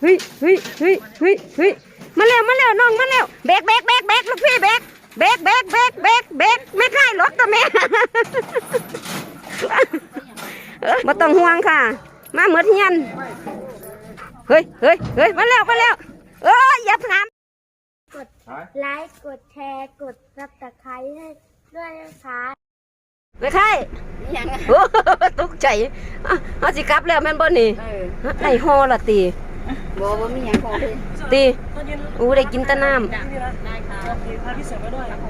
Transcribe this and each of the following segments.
เฮ้ยเฮ้ยเฮ้ยเฮ้ยเฮ้ยมาแล้วมาแล้วน้องมาแล้วเบรกเบรกเบรกเบรกลูกพี่เบรกเบรกเบรกเบรกเบรกเบรกไม่ค่ายรถตัวแม่มาต้องห่วงค่ะ มาเหมือนเฮียนเฮ้ยเฮ้ยเฮ้ยมาแล้วมาแล้วเอ้ยอย่าพามกดไลค์กดแชร์กดซับสไครต์ให้ด้วยนะคะไม่ค่ายยังโอ้ตกใจอะเอาสิกลับแล้วแม่นบ่นี่เออไอ้ฮอละตี บอกว่ามีอย่างของเลยตีอู้ได้กินแตะน้ได้ค่ะ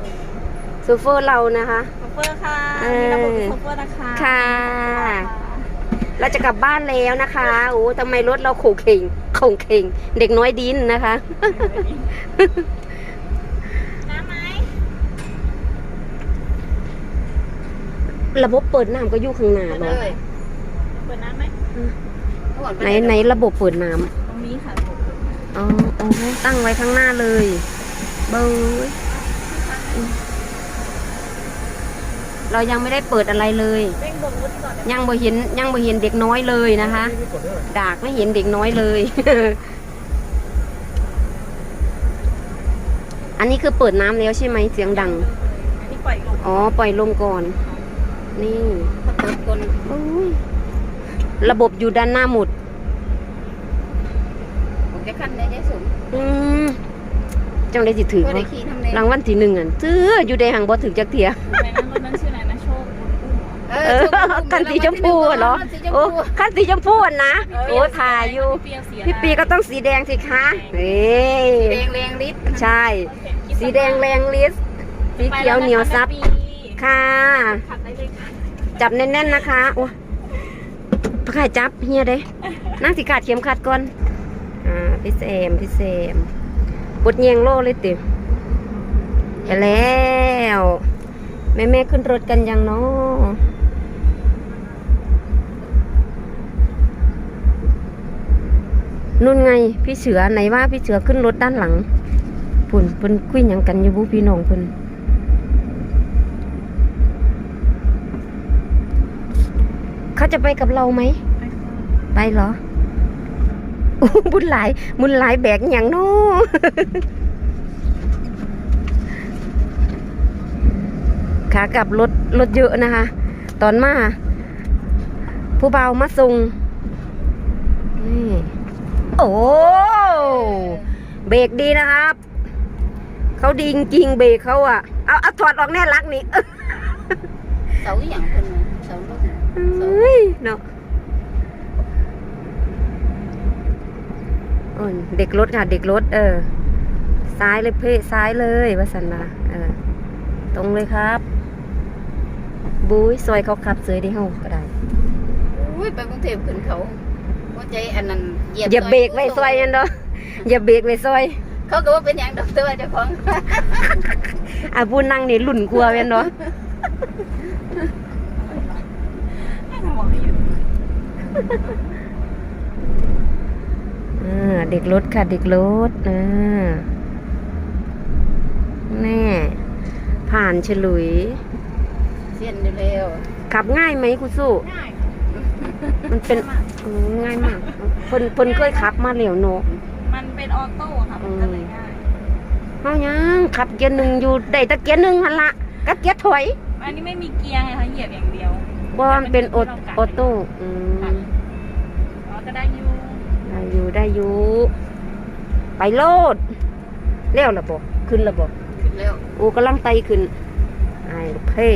ำซูเฟอร์เรานะคะ โชเฟอร์ค่ะเออมีระบบโชเฟอร์นะคะค่ะ เราจะกลับบ้านแล้วนะคะโอ้ทำไมรถเราโขงเข่งโขงเข่ง เด็กน้อยดินนะคะ น้ำไหมระบบเปิดน้ำก็อยู่ข้างหน้าเลเนาะยเปิดน้ำไหม ไหนไหนระบบเปิดน้ตรงนี้ค่ะผมำ อ๋ออ๋อตั้งไว้ข้างหน้าเลย เบยเรายังไม่ได้เปิดอะไรเลยเร่งบนรถก่อนเดี๋ยวยังบ่เห็นยังบ่เห็นเด็กน้อยเลยนะคะ ดากไม่เห็นเด็กน้อยเลย อันนี้คือเปิดน้ำแล้วใช่ไหมเสียงดังอันนี้ปล่อยลงอ๋อปล่อยลมก่อน นี่เปิดคนโอ้ยระบบอยู่ด้านหน้าหมดผม จะขั้นได้ได้สูงอืมจังได้สิถือก็ได้วะขี่ทำเลยรางวัลที่หนึ่งอะซื้ออยู่ในหางบ่ถึงจักเทียในนั้นรถนั้นชื่ออะไรนะโชคบุญอุ้มเหรอเอเอออคันสีชมพูอะเหรอสีชมโอ้พูคันสีชมพูอะนะโอ้ถ่ายอยู่พี่เปียเสียพี่ปีก็ต้องสีแดงสิคะเฮ้แรงแรงฤทธิ์ใช่ สีแดงแรงลิสสีเขียวเหนียวซับค่ะขับได้เลยค่ะจับแน่นๆนะคะโอ้พระข่ายจับเฮียเด้นั่งสิขาดเข็มขัดก่อน อ่าพี่เซมพี่เซมปวดเยียงโลเลยติไปแล้วแม่แม่ๆขึ้นรถกันยังเนาะนุ่นไง พี่เสือไหนว่าพี่เสือขึ้นรถด้านหลังพุ่นเพิ่นคุยหยังกันอยู่บุพี่น้องเพิ่นเขาจะไปกับเราไหม ไปเหรอโอ้ บุญหลายบุญหลายแบกอย่างน้อขากลับรถรถเยอะนะคะ ตอนมา ผู้เบาวมาส่งนี่โอ้เบรกดีนะครับ เขาดีจริงๆเบรกเขาอะเอาเอาถอดออกแน่รักนี่เสาอย่างคนน่ะเสารถน่ะเฮ้ยเนาะโอ้ย เด็กรถค่ะ เด็กรถ เออ ซ้ายเลยเพ่ซ้ายเลยว่าสันนะเออ ตรงเลยครับ บุ้ยซอยเขาขับเสยได้เฮาก็ได้อุ้ยไปกรุงเทพขึ้นเขาหัวใจอันนั้นเหยียบอย่าเบรกไว้ซอยยันเนาะอย่าเบรกไว้ซอย เขาก็ว่าเป็นอย่างดอกเตอร์เจ้าของอะผู้นั่งนี่หลุ่นกลัวแม่นเนาะให้ทำบอกให้อยู่อ่า เด็กรถค่ะเด็กรถอ่าแน่ผ่านฉลุย เสียนอยู่แล้วขับง่ายไหมคุณสู้ง่ายมันเป็นอืมง่ายมากเพิ่นเพิ่นเคยขับมาแล้วเนาะมันเป็นออโต้ค่ะมันก็เลยง่ายเฮายังขับเกียร์หนึ่งอยู่ได้แต่เกียร์หนึ่งหั่นละกับเกียร์ถอย อันนี้ไม่มีเกียร์ไงคะเหยียบอย่างเดียวบ่มันเป็นออออโต้อืมอ๋อก็ได้อยู่ ได้อยู่ได้อยู่ ไปโลดแล้วล่ะบ่ขึ้นและบ่ขึ้นแล้วโอ้กำลังไตขึ้นไอ้ลูกเพ่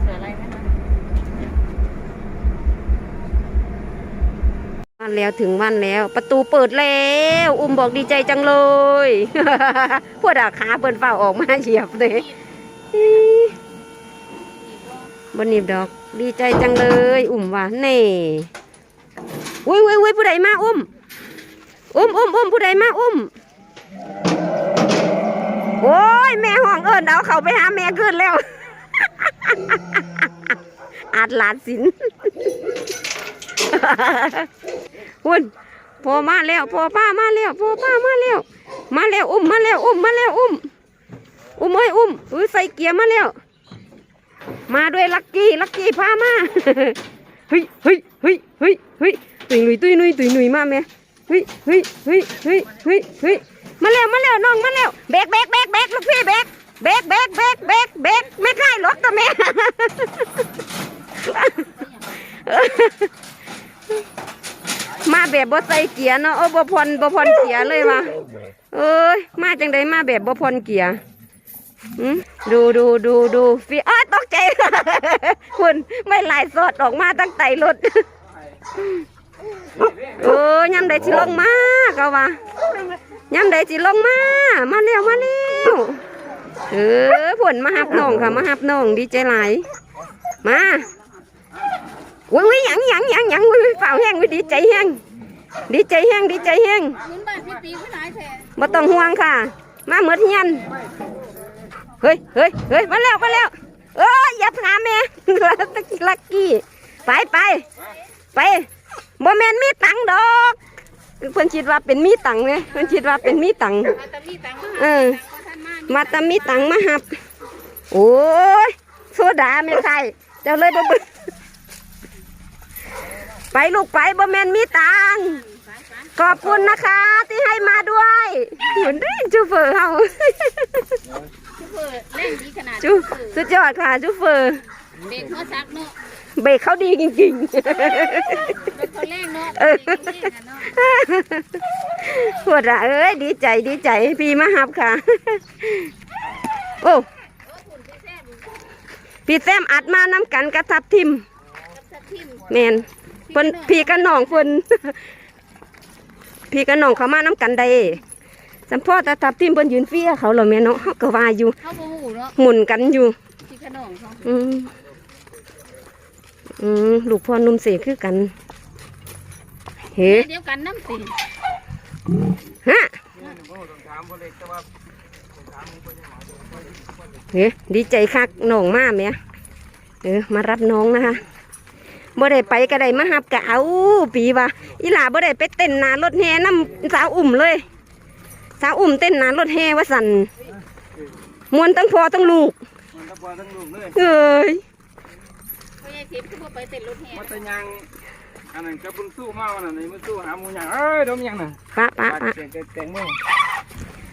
เสืออะไรไหมคะวันแล้วถึงวันแล้ว ประตูเปิดแล้ว อุ้มบอกดีใจจังเลยพวกดาขาเปิดฝ้าออกมาเหยียบเลยบนนีบดอก ดีใจจังเลย อุ่มว่าเน่ อุ้ยอุ้ยอุ้ยผู้ใดมาอุ้ม อุ้มอุ้มอุ้มผู้ใดมาอุ้ม โอ้ยแม่ห้องเอิญเอาเขาไปหาแม่ขึ้นแล้วอาจหลานสินหุ่นพอมาแล้วพอป้ามาแล้วพอป้ามาแล้ว มาแล้วอุ้มมาแล้วอุ้มมาแล้วอุ้ม อุ้มเอ้ยอุ้มอุ้ยใส่เกียร์มาแล้ว มาด้วยลักกี้ลักกี้พามาเฮ้ยเฮ้ยเฮ้ยเฮ้ยเฮ้ย ตุยหนุยตุยหนุยตุยหนุยมาแม่เฮ้ยเฮ้ยเฮ้ยเฮ้ยเฮ้ยเฮ้ยมาแล้วมาแล้วน้องมาแล้วเบรกเบรกเบรกเบรกลูกพี่เบรกเบรกเบรกเบรกเบรกเบกไม่ใกล้รถตัวแม่มาแบบบ่ใส่เกียร์เนาะโอ้บ่พรบ่พรเกียร์เลยว่ะเอ้ยมาจังไดมาแบบบ่พรเกียร์หืมดูดูดูดูฟีอ้าตกใจคุณไม่ลายสดออกมาตั้งแต่รถ เออยำใดสิลงมาก็ว่ายำใดสิลงมา มาเร็วมาเร็วเออผลมาหับน้องค่ะมาหับน้องดีใจหลายมาอุ้ยอุ้ยหยังยังยังยังอุ้ยฝ่าแห้งอุ้ยดีใจแห้งดีใจแห้งดีใจแห้งคุณบ้านต้องห่วงค่ะ มาเมื่อเฮียนเฮ้ยเฮ้ยเฮ้ยมาแล้วมาแล้วเอ้ยอย่าถามแม่ลักกี้ไปไปไป บ่แม่นมีตังค์ดอกเพิ่นคิดว่าเป็นมีตังค์ไงเพิ่นคิดว่าเป็นมีตังค์มาตะมีตังค์เออก็ท่านมามาแตามีตังค์มาหับ โอ้ยโซดาไม่ใช่เจ้าเลยบ่เบิ่งไปลูกไปบ่แม่นมีตังค์ขอบคุณนะคะ ที่ให้มาด้วยเหมือนได้จูเฟอร์เฮาชุบเปิดเล่นดีขนาดจูสุดยอดค่ะจูเฟอร์เด็กเขาซักเนาะ เบรกเขาดีจริงรถเขาแรงเนาะๆเออเด็กเขาแรงอะเนาะปวดอะเอ้ยดีใจดีใจพี่มาหับค่ะ โอ้พี่แซมอัดมาน้ำกันกระทับทิมสักทิมแมนเพิ่นพี่กับน้องเพิ่นพี่กับน้องเขามาน้ำกันได้สัมพ่อตาทับทิมเพิ่นยืนเฟี้ยเขาเหรอแม่เนาะเขาก็ว่าอยู่เขาบ่หูเนาะหมุนกันอยู่พี่ขนมเขา อืมอืมลูกพ่อหนุ่มเสกคือกัน เฮ้เดียวกันน้ำตีฮะเฮ้ดีใจคักน้องมาแม่เออมารับน้องนะคะบ่ได้ไปก็ได้มาหับกะเอาปีว่าอีหลาบ่ได้ไปเต้นหนารถแห่น้ำสาวอุ่มเลย สาวอุ่มเต้นหนารถแห่ว่าสันมวนตั้งพอตั้งลูกมันตะปอทั้งลูกเลยเอ้ย พ่อใหญ่ทิพย์คือบ่ไปเต้นรถแห่มันตะยังอันนั้นกับบุญสู้มาวันนั้นนี่มันสู้หาหมูยังเอ้ยดมยังน่ะปะปะปะแกงแกงมือ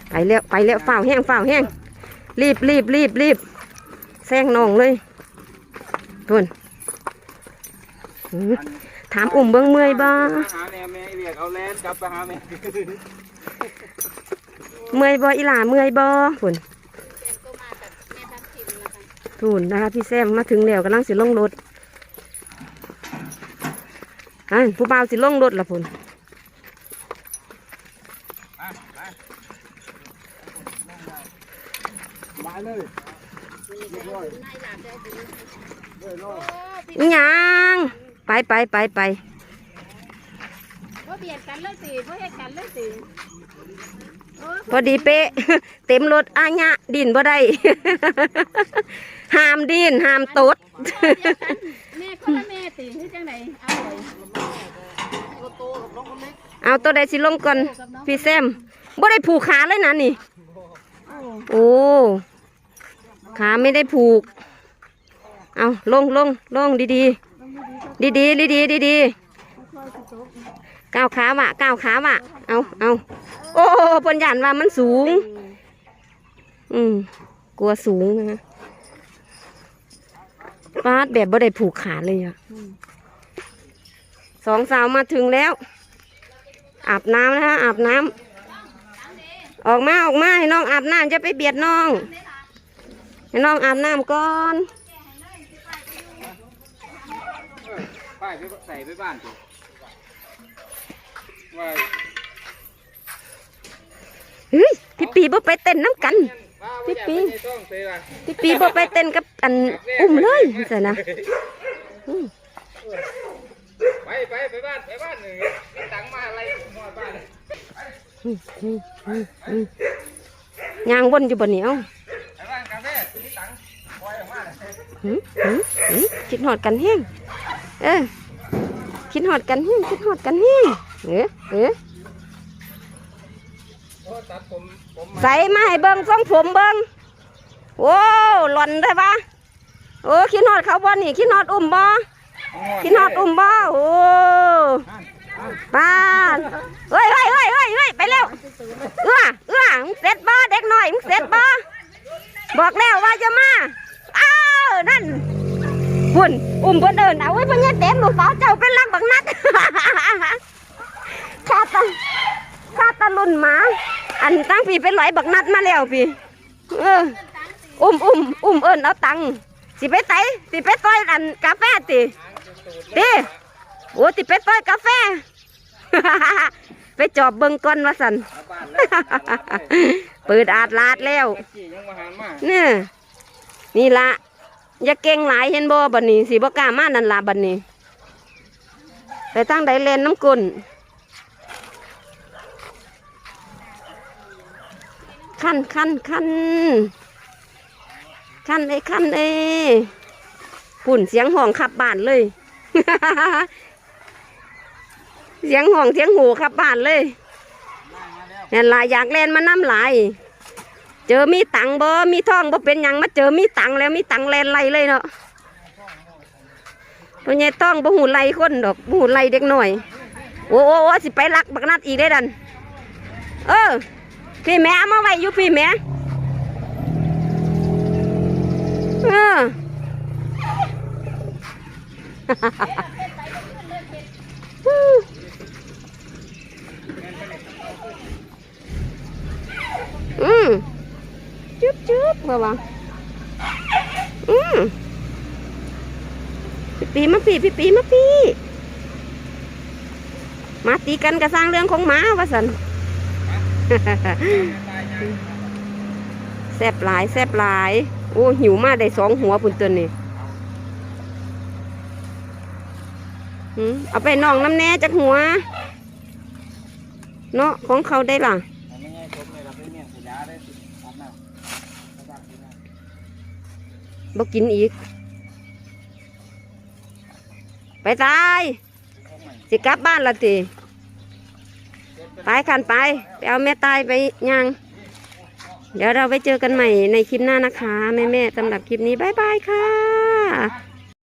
ไปแล้วไปแล้วฝ้าวแห้งฝ้าวแห้งรีบรีบรีบรีบแซงน้องเลยทุนอื้อถามอุ่มเบิ้งเมื่อยบ่หาแม่แม่เรียกเอาแลนกลับไปหาแม่เมื่อยบ่อีหล่าเมื่อยบ่ทุน ก็มากับแม่ทัพทิม นะคะทุนนะคะพี่แซมมาถึงแล้วกำลังสิลงรถอะผู้บ่าวสิลงรถละพุ่นมาเลยอิหยังไปไปไปไปพ่อเบียดกันเลยสิพ่อเฮ็ดกันเลยสิโอ้ยพอดีเป๊ะ เต็มรถอาญะดินบ่ได้ ห้ามดินห้ามตดพ่อเดียวกันแม่คนละแม่สิคือจังไดเอาเลยเอาตัวใดสิลงก่อนพี่แซมบ่ได้ผูกขาเลยนะนี่ โอ้ขาไม่ได้ผูก เอาลงลงลงดีดีดีดีดีดีดีดีๆก้าวขาวะก้าวขาวะเอาเอาโอ้เพิ่นยันว่ามันสูง อืมกลัวสูงนะ ฟาดแบบบ่ได้ผูกขาเลยอะสองสาวมาถึงแล้ว อาบน้ำนะคะอาบน้ำออกมาออกมาให้น้องอาบน้ำจะไปเบียดน้อง ให้น้องอาบน้ำก่อนป้ายไปใส่ไปบ้านสิว่าเฮ้ยพี่ปีบ่ไปเต้นน้ำกัน พี่ปีต้องเตะละพี่ปีบ่ไปเต้นกับอันอุ้มเลยสินะอืมไปไปไปบ้านไปบ้านหนึ่งมีตังค์มาอะไรหอดบ้านอืมอืมอืมอืมยางวนอยู่บนเหนียวไปบ้านกาแฟมีตังค์ปล่อยออกมาเลยหืมหืมหืมคิดหอดกันแห้งเออคิดหอดกันแห้งคิดหอดกันแห้งเออเออ ใส่มาให้เบิ้งทรงผมเบิ้งโอ้หล่อนได้ปะโอ้คิดหอดเขาบ่นี่คิดหอดอุ้มบ่กินอดอุ้มบ่โอ้บ้านเฮ้ยเฮ้ยเฮ้ยเฮ้ยเฮ้ยไปเร็วเอื้อเอื้อมึงเสร็จบ่เด็กหน่อยมึงเสร็จบ่บอกแล้วว่าจะมาอ้าวนั่นพุ่นอุ้มเพิ่นเดินเอาไว้เพิ่นเนี่ยเต็มหลูสาวเจ้าเป็นลักบักนัดขาตะ ข้าตะลุนหมา อันตั้งพี่เป็นร้อยบักนัดมาแล้วพี่เอออุ้มอุ้มอุ้มเอิญเอาตังค์สิไปไตสิไปต้อยอันกาแฟติติโอ้ติไปต้อยกาแฟ ไปจอบเบิงก่อนว่าสันเปิดอาดลาดแล้วเนี่ยนี่ละอย่าเก่งหลายเห็นบ่บัดนี้สิบ่กล้ามานั่นละบัดนี้ ไปตั้งใดเลนน้ำกุน ขั้นขั้นขั้นขั้นเอ้ขั้นเอ้ปุ่นเสียงห้องขับบ้านเลย เสียงห้องเสียงหูขับบ้านเลยเนี่ยลายอยากเล่นมาน้ำลายเจอมีตังบ่ มีทองบ่เป็นยังมาเจอมีตังแล้วมีตังค์แลนไล่เลยเนาะตัวใหญ่ต้องบ่หูไล่คนดอกบ่หูไล่เด็กหน่อย โอ้โอ้โอ้สิไปลักบักนัดอีกได้ดัน เออ พี่แม่มาไว้อยู่พี่แม่เอออืมจุ๊บจุ๊บว่าว่าอืมพี่ปีมาปีพี่ปีมาปีมาตีกันกระสร้างเรื่องของหมาว่าสัน แซบหลายแซบหลาย โอ้หิวมากได้สองหัวพุ่นตัวนี่เอาไปน่องน้ำแน่จากหัว เนาะของเขาได้ล่ะอันนี้ไงผมเนี่ยเราไปเมี่ยงขยะได้สิอาบน้ำเอกกินอีก ไปตาย สิกลับบ้านละติ ไปกันไปไปเอาแม่ตายไปยัง เดี๋ยวเราไปเจอกันใหม่ในคลิปหน้านะคะ แม่แม่ๆสำหรับคลิปนี้ บ๊ายบายค่ะ